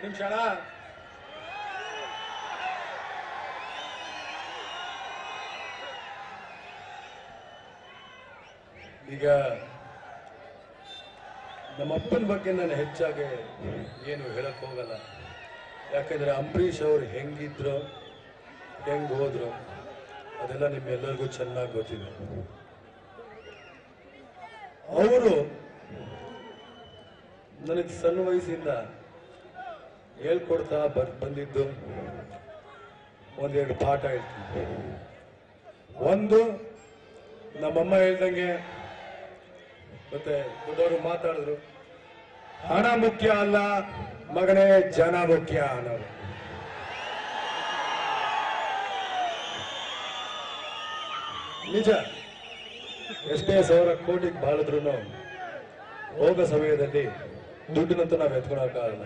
ಎರಡು ನಿಮಿಷ ಈಗ ನಮ್ಮ ಅಪ್ಪನ ಬಗ್ಗೆ ನಾನು ಹೆಚ್ಚಾಗಿ ಏನು ಹೇಳಕ್ ಹೋಗಲ್ಲ. ಯಾಕಂದ್ರೆ ಅಂಬರೀಷ್ ಅವ್ರು ಹೆಂಗಿದ್ರು, ಹೆಂಗ್ ಹೋದ್ರು, ಅದೆಲ್ಲ ನಿಮ್ಮೆಲ್ಲರಿಗೂ ಚೆನ್ನಾಗಿ ಗೊತ್ತಿದೆ. ಅವರು ನನಗೆ ಸಣ್ಣ ವಯಸ್ಸಿಂದ ಹೇಳ್ಕೊಡ್ತಾ ಬರ್, ಬಂದಿದ್ದು ಒಂದೆರಡು ಪಾಠ ಹೇಳ್ತೀನಿ. ಒಂದು, ನಮ್ಮಮ್ಮ ಹೇಳ್ದಂಗೆ, ಮತ್ತೆ ದೊಡ್ಡವರು ಮಾತಾಡಿದ್ರು, ಹಣ ಮುಖ್ಯ ಅಲ್ಲ, ಮಗನೇ ಜನ ಮುಖ್ಯ ಅನ್ನೋರು. ನಿಜ. ಎಷ್ಟೇ ಸಾವಿರ ಕೋಟಿಗೆ ಬಾಳಿದ್ರು ಹೋಗೋ ಸಮಯದಲ್ಲಿ ದುಡ್ಡಿನಂತೂ ನಾವು ಎತ್ಕೊಳಕ್ಕಾಗಲ್ಲ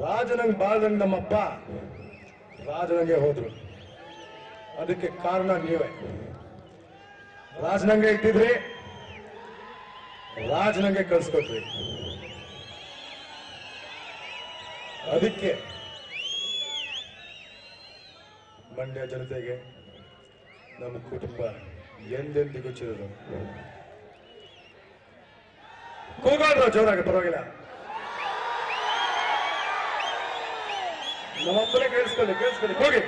ರಾಜನಂಗ್ ಬಾಳ್ದಂಗೆ ನಮ್ಮಪ್ಪ ರಾಜನಂಗೆ ಹೋದ್ರು. ಅದಕ್ಕೆ ಕಾರಣ ನೀವೇ. ರಾಜನಂಗೆ ಇಟ್ಟಿದ್ರಿ, ರಾಜನಂಗೆ ಕಳ್ಸ್ಕೊಟ್ರಿ. ಅದಕ್ಕೆ ಮಂಡ್ಯ ಜನತೆಗೆ ನಮ್ಮ ಕುಟುಂಬ ಎಂದೆಂದಿಗೂ ಚಿರೋದು ಕೂಗಾಡ್ರ ಜೋರಾಗಿ, ಪರವಾಗಿಲ್ಲ. ನಮ್ಮಪ್ಪನೇ ಕೇಳಿಸ್ಕೊಳ್ಳಿ ಕೇಳಿಸ್ಕೊಳ್ಳಿ, ಹೋಗಿ.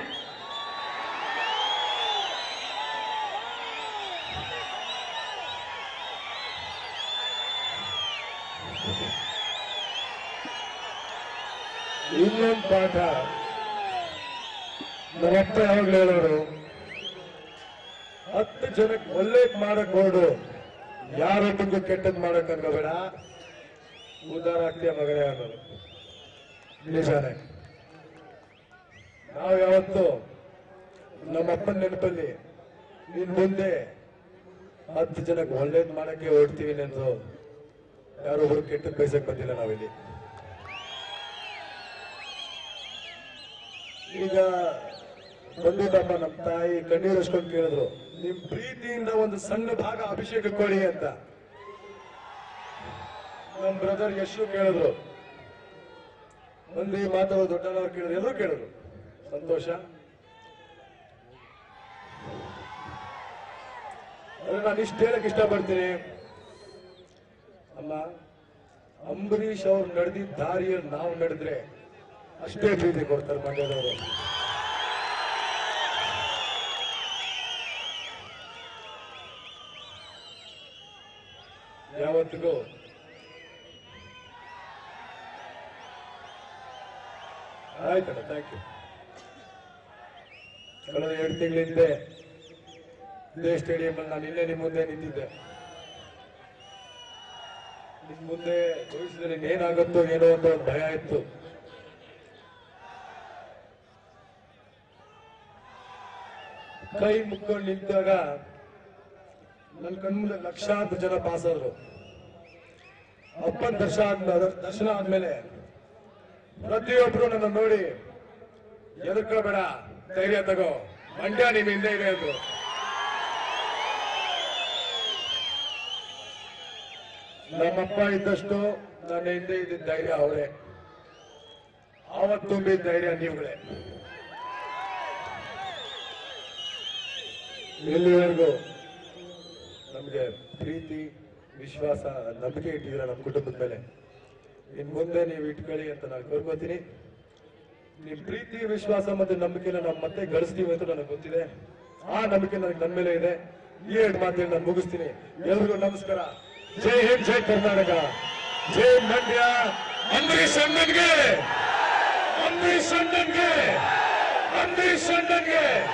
ಇನ್ನೊಂದು ಪಾಠ. ನಮ್ಮಪ್ಪ ಯಾವಾಗ್ಲೂ ಹೇಳೋರು, ಹತ್ತು ಜನಕ್ಕೆ ಒಳ್ಳೇದ್ ಮಾಡಕ್ ಹೊರಡು ಯಾರೊಬ್ಬರಿಗೂ ಕೆಟ್ಟದ್ ಮಾಡಕ್ ಅನ್ಕೋಬೇಡ ಉದ್ದಾರ ಆಗ್ತೀಯ ಮಗನೇ ಅನ್ನೋರು ನಿಜಾನೇ. ನಾವು ಯಾವತ್ತು ನಮ್ಮಪ್ಪನ ನೆನಪಲ್ಲಿ ಇನ್ ಮುಂದೆ ಹತ್ತು ಜನಕ್ಕೆ ಒಳ್ಳೇದ್ ಮಾಡಕ್ಕೆ ಹೊರಡ್ತೀವಿ ಎಂದು ಯಾರೊಬ್ರು ಕೆಟ್ಟ ಬಯಸಕ್ ಬಂದಿಲ್ಲ ನಾವಿಲ್ಲಿ. ಈಗ ಬಂದಿದ್ದಪ್ಪ ನಮ್ಮ ತಾಯಿ ಕಣ್ಣೀರು ಹಚ್ಕೊಂಡು ಕೇಳಿದ್ರು, ನಿಮ್ ಪ್ರೀತಿಯಿಂದ ಒಂದು ಸಣ್ಣ ಭಾಗ ಅಭಿಷೇಕ ಕೊಡಿ ಅಂತ. ನಮ್ ಬ್ರದರ್ ಯಶು ಕೇಳಿದ್ರು. ಮಂದಿ ಮಾತಾಡೋ ದೊಡ್ಡನವ್ರು ಕೇಳಿದ್ರು ಎಲ್ಲರೂ ಕೇಳಿದ್ರು. ಸಂತೋಷ. ನಾನು ಇಷ್ಟು ಹೇಳಕ್ ಇಷ್ಟಪಡ್ತೀನಿ. ಅಲ್ಲ, ಅಂಬರೀಷ್ ಅವ್ರು ನಡೆದಿದ್ದ ದಾರಿಯಲ್ಲಿ ನಾವು ನಡೆದ್ರೆ ಅಷ್ಟೇ ಪ್ರೀತಿ ಕೊಡ್ತಾರೆ ಮಂಡ್ಯದವರು. ಯಾವತ್ತಿಗೂ. ಆಯ್ತಣ್ಣ ಥ್ಯಾಂಕ್ ಯು ಕಳೆದ ಎರಡು ತಿಂಗಳ ಹಿಂದೆ ಇದೇ ಸ್ಟೇಡಿಯಂ ಅಲ್ಲಿ ನಾನು ಇಲ್ಲೇ ನಿಮ್ಮ ಮುಂದೆ ನಿಂತಿದ್ದೆ. ನಿಮ್ ಮುಂದೆ ಭವಿಷ್ಯದಲ್ಲಿ ಏನಾಗುತ್ತೋ ಏನೋ ಅಂತ ಒಂದು ಭಯ ಇತ್ತು. ಕೈ ಮುಕ್ಕೊಂಡು ನಿಂತಾಗ ನನ್ನ ಕಣ್ಮುಂದೆ ಲಕ್ಷಾಂತರ ಜನ ಪಾಸ್ ಆದ್ರು. ಅಪ್ಪನ ದರ್ಶನ ದರ್ಶನ ಆದ್ಮೇಲೆ ಪ್ರತಿಯೊಬ್ರು ನನ್ನ ನೋಡಿ ಎದುರ್ಕೋಬೇಡ. ಧೈರ್ಯ ತಗೋ. ಮಂಡ್ಯ ನಿಮ್ ಹಿಂದೆ ಇದೆ ಅಂದ್ರು. ನಮ್ಮಪ್ಪ ಇದ್ದಷ್ಟು ನನ್ನ ಹಿಂದೆ ಇದ್ದ ಧೈರ್ಯ ಅವರೇ. ಆವತ್ತು ತುಂಬಿದ ಧೈರ್ಯ ನೀವುಗಳೇ ಇಲ್ಲಿವರೆಗೂ ನಮಗೆ ಪ್ರೀತಿ, ವಿಶ್ವಾಸ, ನಂಬಿಕೆ ಇಟ್ಟಿದ್ದೀರ ನಮ್ಮ ಕುಟುಂಬದ ಮೇಲೆ? ಇನ್ ಮುಂದೆ ನೀವು ಇಟ್ಕೊಳ್ಳಿ ಅಂತ ನಾನು ಕೋರ್ಕೋತೀನಿ. ನಿಮ್ ಪ್ರೀತಿ, ವಿಶ್ವಾಸ ಮತ್ತೆ ನಂಬಿಕೆನ ನಾವು ಮತ್ತೆ ಗಳಿಸ್ತೀವಿ ಅಂತ ನನಗೆ ಗೊತ್ತಿದೆ. ಆ ನಂಬಿಕೆ ನನಗೆ ನನ್ನ ಮೇಲೆ ಇದೆ. ಈ ಎರಡು ಮಾತೇಳಿ ನಾನು ಮುಗಿಸ್ತೀನಿ. ಎಲ್ರಿಗೂ ನಮಸ್ಕಾರ. ಜೈ ಹಿಂದ್, ಜೈ ಕರ್ನಾಟಕ. ಜೈ ಮಂಡ್ಯ. ಅಂಬರೀಶ್ ಅಣ್ಣನ್ಗೆ. ಅಂಬರೀಶ್ ಅಣ್ಣನ್ಗೆ. ಅಂಬರೀಶ್ ಅಣ್ಣನ್ಗೆ.